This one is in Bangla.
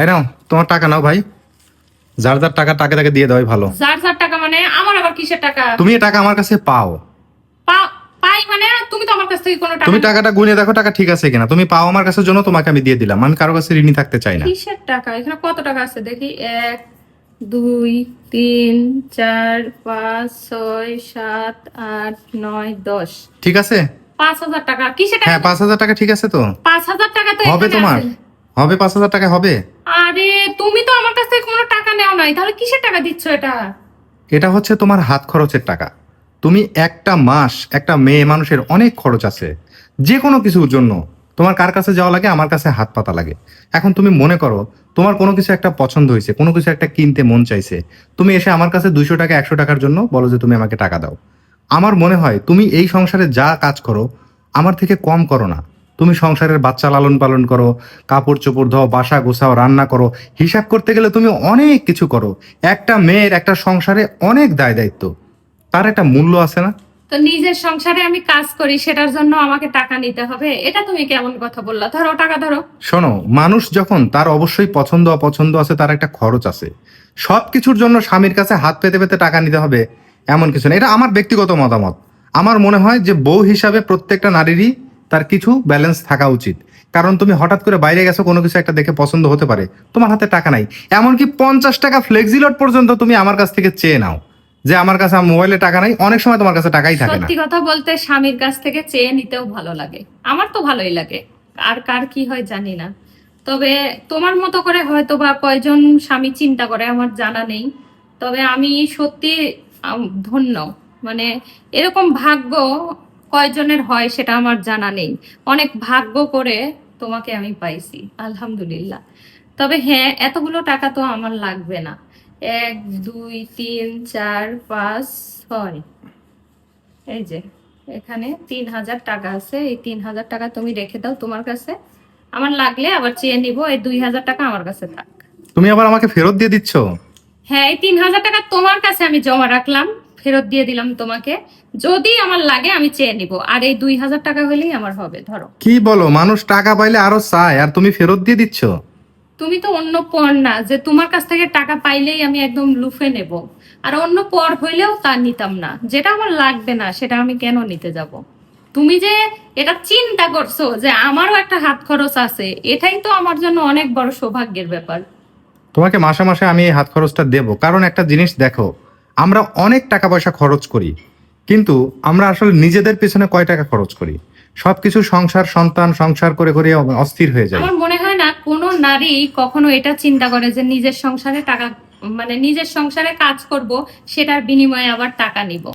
এই নাও তোমার টাকা নাও ভাই। যার যার টাকা টাকা তাকে দিয়ে দেওয়াই ভালো। যার যার টাকা মানে আমার আবার কিসের টাকা? তুমি এই টাকা আমার কাছে পাও। পাই মানে তুমি তো আমার কাছ থেকে কোনো টাকা তুমি টাকাটা গুনে দেখো টাকা ঠিক আছে কিনা। তুমি পাও আমার কাছে জন্য তোমাকে আমি দিয়ে দিলাম। আমি কারও কাছে ঋণী থাকতে চাই না। কিসের টাকা? এখানে কত টাকা আছে? দেখি এক দুই তিন চার পাঁচ ছয় সাত আট নয় দশ। ঠিক আছে? পাঁচ হাজার টাকা। কিসের টাকা? হ্যাঁ পাঁচ হাজার টাকা ঠিক আছে তো। পাঁচ হাজার টাকা তো হবে তোমার। হবে পাঁচ হাজার টাকা হবে? আরে তুমি তো আমার কাছ থেকে কোনো টাকা নেও নাই তাহলে কিসের টাকা দিচ্ছ এটা? এটা হচ্ছে তোমার হাত খরচের টাকা। তুমি একটা মাস একটা মেয়ে মানুষের অনেক খরচ আছে যে কোনো কিছুর জন্য। তোমার কার কাছে যাওয়া লাগে? আমার কাছে হাত পাতা লাগে। এখন তুমি মনে করো তোমার কোনো কিছু একটা পছন্দ হয়েছে কোনো কিছু একটা কিনতে মন চাইছে। তুমি এসে আমার কাছে দুইশো টাকা একশো টাকার জন্য বলো যে তুমি আমাকে টাকা দাও। আমার মনে হয় তুমি এই সংসারে যা কাজ করো আমার থেকে কম করো না। তুমি সংসারের বাচ্চা লালন পালন করো কাপড় চোপড় ধোও বাসা গোছাও রান্না করো হিসাব করতে গেলে তুমি অনেক কিছু করো। একটা মেয়ের একটা সংসারে অনেক দায় দায়িত্ব। তার একটা মূল্য আছে না? তো নিজের সংসারে আমি কাজ করি সেটার জন্য আমাকে টাকা নিতে হবে। এটা তুমি কেমন কথা বললা? ধরো টাকা ধরো। শোনো মানুষ যখন তার অবশ্যই পছন্দ অপছন্দ আছে তার একটা খরচ আছে। সব কিছুর জন্য স্বামীর কাছে হাত পেতে পেতে টাকা নিতে হবে এমন কিছু না। এটা আমার ব্যক্তিগত মতামত। আমার মনে হয় যে বউ হিসাবে প্রত্যেকটা নারীরই তার কিছু ব্যালেন্স থাকা উচিত। কারণ তুমি হঠাৎ করে বাইরে গেছো, কোনো কিছু একটা দেখে পছন্দ হতে পারে। তোমার হাতে টাকা নাই। এমনকি পঞ্চাশ টাকা ফ্লেক্সিলট পর্যন্ত তুমি আমার কাছ থেকে চেয়ে নাও। যে আমার কাছে মোবাইলে টাকা নাই, অনেক সময় তোমার কাছে টাকাই থাকে সত্যি কথা বলতে স্বামীর কাছ থেকে চেয়ে নিতেও ভালো লাগে। আমার তো ভালোই লাগে। আর কার কি হয় জানি না। তবে তোমার মতো করে হয়তো বা কয়জন স্বামী চিন্তা করে, আমার জানা নেই। তবে আমি সত্যি ধন্য। মানে এরকম ভাগ্য কয়জনের হয় সেটা আমার জানা নেই। অনেক ভাগ্য করে তোমাকে আমি পাইছি আলহামদুলিল্লাহ। তবে হ্যাঁ এতগুলো টাকা তো আমার লাগবে না। এক দুই তিন চার পাঁচ ছয়। এই যে এখানে তিন হাজার টাকা আছে। এই তিন হাজার টাকা তুমি রেখে দাও তোমার কাছে। আমার লাগলে আবার চেয়ে নিব এই দুই হাজার টাকা আমার কাছে থাক। তুমি আবার আমাকে ফেরত দিয়ে দিচ্ছ? হ্যাঁ এই তিন হাজার টাকা তোমার কাছে আমি জমা রাখলাম। ফেরত দিয়ে দিলাম তোমাকে। যদি আমার লাগে আমি চেয়ে নিব। আর এই দুই হাজার টাকা হলেই আমার হবে ধরো। কি বলো? মানুষ টাকা পাইলে আরও চায় আর তুমি ফেরত দিয়ে দিচ্ছ? তুমি তো অন্য পর না যে তোমার কাছ থেকে টাকা পাইলেই আমি একদম লুফে নেব। আর অন্য পর হইলেও তা নিতাম না। যেটা আমার লাগবে না সেটা আমি কেন নিতে যাব? তুমি যে এটা চিন্তা করছ যে আমারও একটা হাত খরচ আছে এটাই তো আমার জন্য অনেক বড় সৌভাগ্যের ব্যাপার। তোমাকে মাসে মাসে আমি এই হাত খরচটা দেব। কারণ একটা জিনিস দেখো আমরা অনেক টাকা পয়সা খরচ করি, কিন্তু আমরা আসলে নিজেদের পেছনে কয় টাকা খরচ করি? সবকিছু সংসার, সন্তান, সংসার করে করে অস্থির হয়ে যায়। আমার মনে হয় না, কোনো নারী কখনো এটা চিন্তা করে যে নিজের সংসারে টাকা মানে নিজের সংসারে কাজ করব, সেটার বিনিময়ে আবার টাকা নিব।